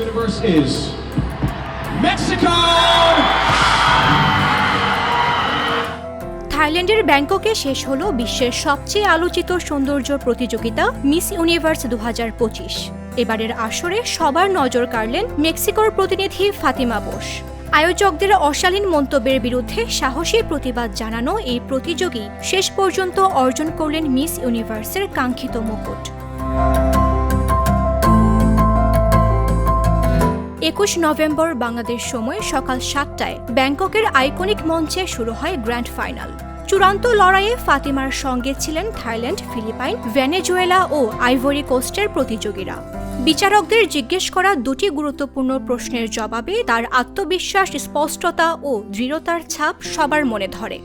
Universe is Mexico! থাইল্যান্ডের ব্যাংককে শেষ হলো বিশ্বের সবচেয়ে আলোচিত সৌন্দর্য প্রতিযোগিতা মিস ইউনিভার্স দু হাজার পঁচিশ। এবারের আসরে সবার নজর কাড়লেন মেক্সিকোর প্রতিনিধি ফাতিমা বোস। আয়োজকদের অশালীন মন্তব্যের বিরুদ্ধে সাহসী প্রতিবাদ জানানো এই প্রতিযোগী শেষ পর্যন্ত অর্জন করলেন মিস ইউনিভার্সের কাঙ্ক্ষিত মুকুট। একুশ নভেম্বর বাংলাদেশ সময় সকাল সাতটায় ব্যাংককের আইকনিক মঞ্চে শুরু হয় গ্র্যান্ড ফাইনাল। চূড়ান্ত লড়াইয়ে ফাতিমার সঙ্গে ছিলেন থাইল্যান্ড, ফিলিপাইন, ভেনেজুয়েলা ও আইভরি কোস্টের প্রতিযোগীরা। বিচারকদের জিজ্ঞেস করা দুটি গুরুত্বপূর্ণ প্রশ্নের জবাবে তার আত্মবিশ্বাস, স্পষ্টতা ও দৃঢ়তার ছাপ সবার মনে ধরে।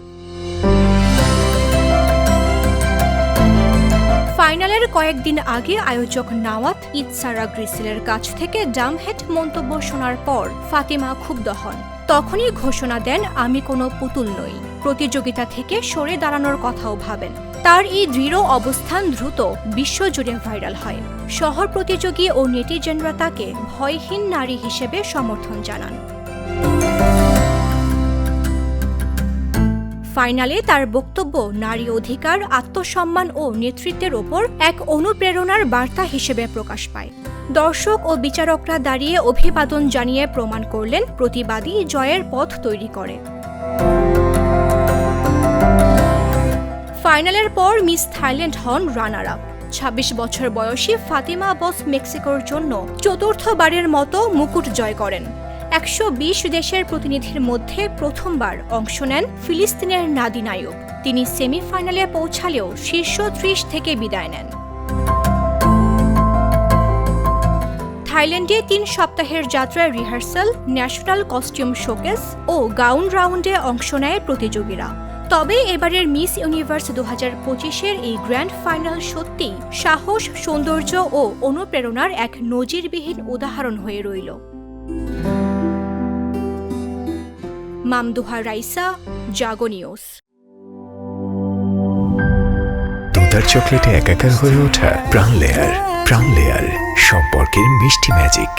ফাইনালের কয়েকদিন আগে আয়োজক নাওয়াত ইতসারা গ্রিসেলের কাছ থেকে ডামহেট মন্তব্য শোনার পর ফাতিমা ক্ষুব্ধ হন। তখনই ঘোষণা দেন, আমি কোনো পুতুল নই। প্রতিযোগিতা থেকে সরে দাঁড়ানোর কথাও ভাবেন। তার এই দৃঢ় অবস্থান দ্রুত বিশ্বজুড়ে ভাইরাল হয়। শহর প্রতিযোগী ও নেটিজেনরা তাকে ভয়হীন নারী হিসেবে সমর্থন জানান। ফাইনালে তার বক্তব্য নারী অধিকার, আত্মসম্মান ও নেতৃত্বের ওপর এক অনুপ্রেরণার বার্তা হিসেবে প্রকাশ পায়। দর্শক ও বিচারকরা দাঁড়িয়ে অভিবাদন জানিয়ে প্রমাণ করলেন, প্রতিবাদী জয়ের পথ তৈরি করে। ফাইনালের পর মিস থাইল্যান্ড হন রানার আপ ছাব্বিশ বছর বয়সী ফাতিমা বস মেক্সিকোর জন্য চতুর্থবারের মতো মুকুট জয় করেন। একশো বিশ দেশের প্রতিনিধির মধ্যে প্রথমবার অংশ নেন ফিলিস্তিনের নাদি নায়ক। তিনি সেমিফাইনালে পৌঁছালেও শীর্ষ ত্রিশ থেকে বিদায় নেন। থাইল্যান্ডে তিন সপ্তাহের যাত্রায় রিহার্সাল, ন্যাশনাল কস্টিউম শোকেস ও গাউন রাউন্ডে অংশ নেয় প্রতিযোগীরা। তবে এবারের মিস ইউনিভার্স দু হাজার পঁচিশের এই গ্র্যান্ড ফাইনাল সত্যি সাহস, সৌন্দর্য ও অনুপ্রেরণার এক নজিরবিহীন উদাহরণ হয়ে রইল। মামদুহা রাইসা, জাগো নিউজ। তোতার চকলেটে একাকার হয়ে ওঠা প্রাণ লেয়ার প্রাণ লেয়ার সম্পর্কের মিষ্টি ম্যাজিক